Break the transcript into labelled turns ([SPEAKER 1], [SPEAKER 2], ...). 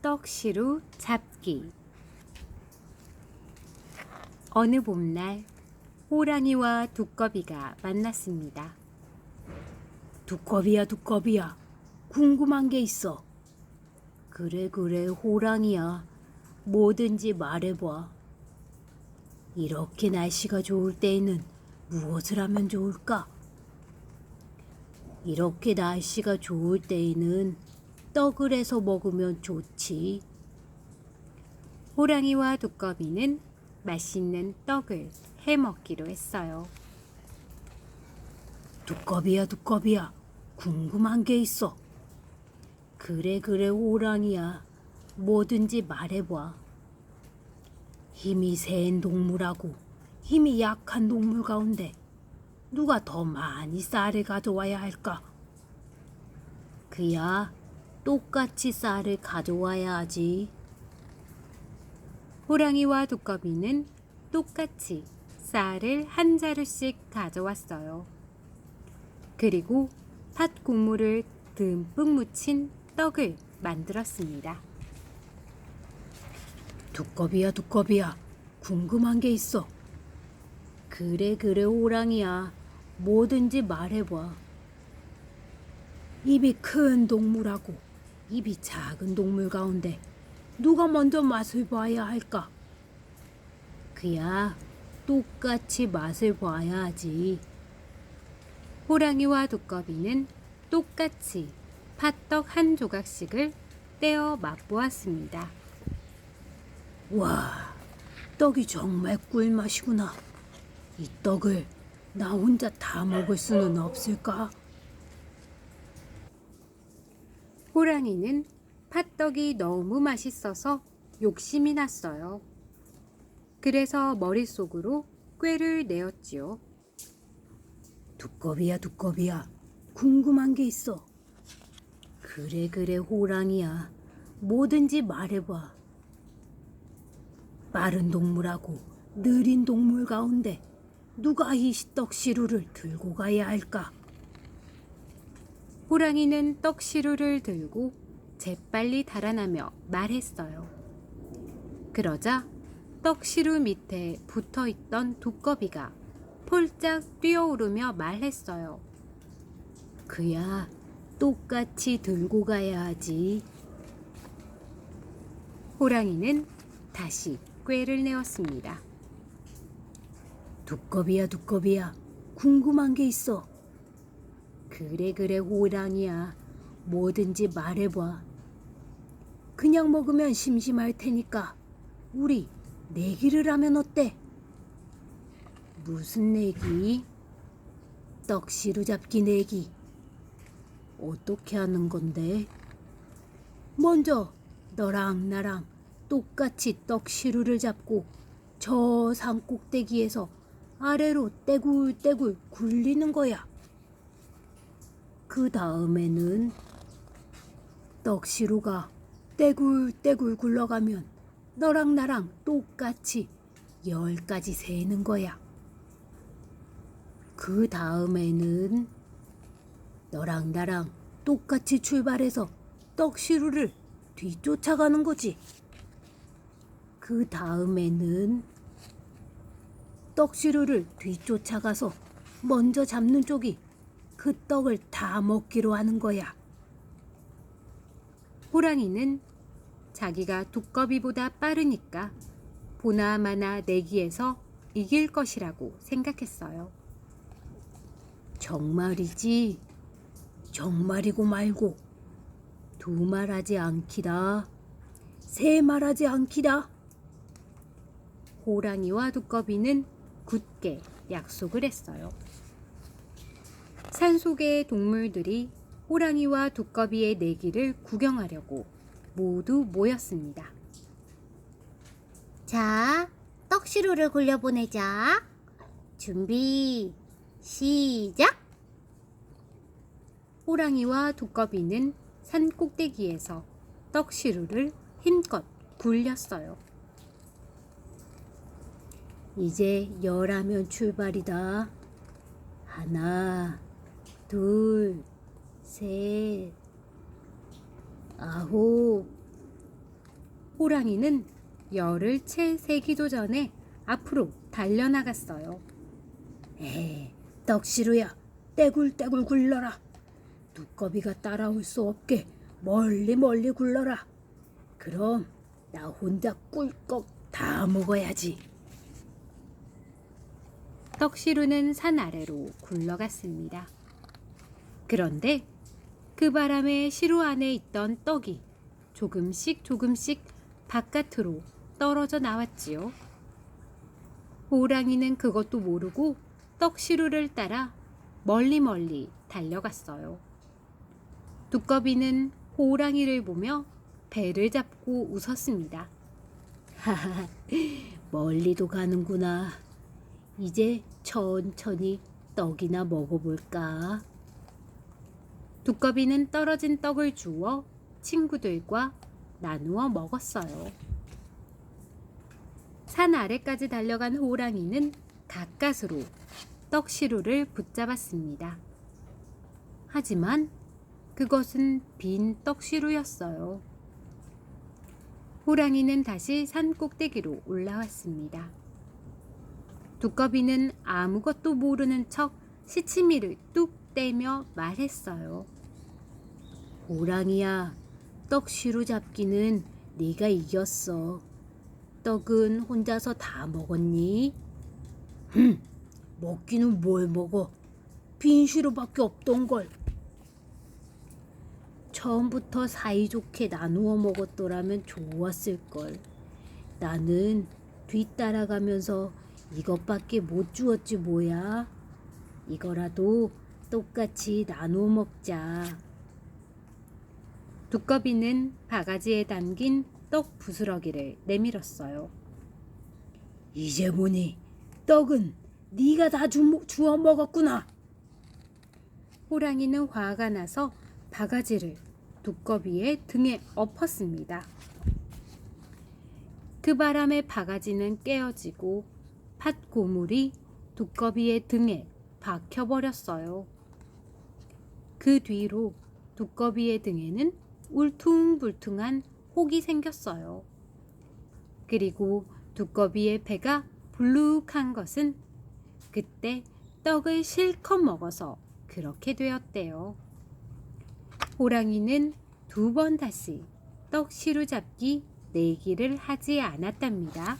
[SPEAKER 1] 떡시루 잡기. 어느 봄날 호랑이와 두꺼비가 만났습니다.
[SPEAKER 2] 두꺼비야 두꺼비야. 궁금한 게 있어. 그래 그래 호랑이야. 뭐든지 말해봐. 이렇게 날씨가 좋을 때에는 무엇을 하면 좋을까? 이렇게 날씨가 좋을 때에는 떡을 해서 먹으면 좋지.
[SPEAKER 1] 호랑이와 두꺼비는 맛있는 떡을 해 먹기로 했어요.
[SPEAKER 2] 두꺼비야 두꺼비야. 궁금한 게 있어. 그래 그래 호랑이야. 뭐든지 말해봐. 힘이 센 동물하고 힘이 약한 동물 가운데 누가 더 많이 쌀을 가져와야 할까? 그야 똑같이 쌀을 가져와야 하지
[SPEAKER 1] 호랑이와 두꺼비는 똑같이 쌀을 한 자루씩 가져왔어요. 그리고 팥 국물을 듬뿍 묻힌 떡을 만들었습니다.
[SPEAKER 2] 두꺼비야 두꺼비야 궁금한 게 있어 그래 그래 호랑이야 뭐든지 말해봐 입이 큰 동물하고 입이 작은 동물 가운데 누가 먼저 맛을 봐야 할까? 그야 똑같이 맛을 봐야 하지.
[SPEAKER 1] 호랑이와 두꺼비는 똑같이 팥떡 한 조각씩을 떼어 맛보았습니다.
[SPEAKER 2] 와 떡이 정말 꿀맛이구나. 이 떡을 나 혼자 다 먹을 수는 없을까
[SPEAKER 1] 호랑이는 팥떡이 너무 맛있어서 욕심이 났어요. 그래서 머릿속으로 꾀를 내었지요.
[SPEAKER 2] 두꺼비야 두꺼비야. 궁금한 게 있어. 그래 그래 호랑이야. 뭐든지 말해봐. 빠른 동물하고 느린 동물 가운데 누가 이 떡시루를 들고 가야 할까
[SPEAKER 1] 호랑이는 떡시루를 들고 재빨리 달아나며 말했어요. 그러자 떡시루 밑에 붙어 있던 두꺼비가 폴짝 뛰어오르며 말했어요.
[SPEAKER 2] 그야 똑같이 들고 가야 하지
[SPEAKER 1] 호랑이는 다시 꾀를 내었습니다.
[SPEAKER 2] 두꺼비야 두꺼비야 궁금한 게 있어 그래 그래 호랑이야 뭐든지 말해봐 그냥 먹으면 심심할 테니까 우리 내기를 하면 어때? 무슨 내기? 떡시루 잡기 내기 어떻게 하는 건데? 먼저 너랑 나랑 똑같이 떡시루를 잡고 저 산 꼭대기에서 아래로 떼굴떼굴 굴리는 거야. 그 다음에는 떡시루가 떼굴떼굴 굴러가면 너랑 나랑 똑같이 열까지 세는 거야. 그 다음에는 너랑 나랑 똑같이 출발해서 떡시루를 뒤쫓아가는 거지. 그 다음에는 떡시루를 뒤쫓아가서 먼저 잡는 쪽이 그 떡을 다 먹기로 하는 거야.
[SPEAKER 1] 호랑이는 자기가 두꺼비보다 빠르니까 보나마나 내기에서 이길 것이라고 생각했어요.
[SPEAKER 2] 정말이지. 정말이고 말고 두 말하지 않기다. 세 말하지 않기다.
[SPEAKER 1] 호랑이와 두꺼비는 굳게 약속을 했어요. 산속의 동물들이 호랑이와 두꺼비의 내기를 구경하려고 모두 모였습니다.
[SPEAKER 3] 자, 떡시루를 굴려보내자. 준비, 시작!
[SPEAKER 1] 호랑이와 두꺼비는 산 꼭대기에서 떡시루를 힘껏 굴렸어요.
[SPEAKER 2] 이제 열하면 출발이다. 하나, 둘, 셋, 아홉,
[SPEAKER 1] 호랑이는 열을 채 세기도 전에 앞으로 달려나갔어요.
[SPEAKER 2] 에, 떡시루야, 떼굴떼굴 굴러라. 두꺼비가 따라올 수 없게 멀리 멀리 굴러라. 그럼 나 혼자 꿀꺽 다 먹어야지.
[SPEAKER 1] 떡시루는 산 아래로 굴러갔습니다. 그런데 그 바람에 시루 안에 있던 떡이 조금씩 조금씩 바깥으로 떨어져 나왔지요. 호랑이는 그것도 모르고 떡시루를 따라 멀리 멀리 달려갔어요. 두꺼비는 호랑이를 보며 배를 잡고 웃었습니다.
[SPEAKER 2] 하하, 멀리도 가는구나. 이제 천천히 떡이나 먹어볼까?
[SPEAKER 1] 두꺼비는 떨어진 떡을 주워 친구들과 나누어 먹었어요. 산 아래까지 달려간 호랑이는 가까스로 떡시루를 붙잡았습니다. 하지만 그것은 빈 떡시루였어요. 호랑이는 다시 산 꼭대기로 올라왔습니다. 두꺼비는 아무것도 모르는 척 시치미를 뚝 떼며 말했어요.
[SPEAKER 2] 호랑이야, 떡시루 잡기는 네가 이겼어. 떡은 혼자서 다 먹었니? 흠, 먹기는 뭘 먹어? 빈 시루밖에 없던 걸. 처음부터 사이좋게 나누어 먹었더라면 좋았을 걸. 나는 뒤따라가면서 이것밖에 못 주었지 뭐야. 이거라도 똑같이 나누어 먹자.
[SPEAKER 1] 두꺼비는 바가지에 담긴 떡 부스러기를 내밀었어요.
[SPEAKER 2] 이제 보니 떡은 네가 다 주, 주워 먹었구나.
[SPEAKER 1] 호랑이는 화가 나서 바가지를 두꺼비의 등에 엎었습니다. 그 바람에 바가지는 깨어지고 팥 고물이 두꺼비의 등에 박혀버렸어요. 그 뒤로 두꺼비의 등에는 울퉁불퉁한 혹이 생겼어요. 그리고 두꺼비의 배가 불룩한 것은 그때 떡을 실컷 먹어서 그렇게 되었대요. 호랑이는 두 번 다시 떡 시루 잡기 내기를 하지 않았답니다.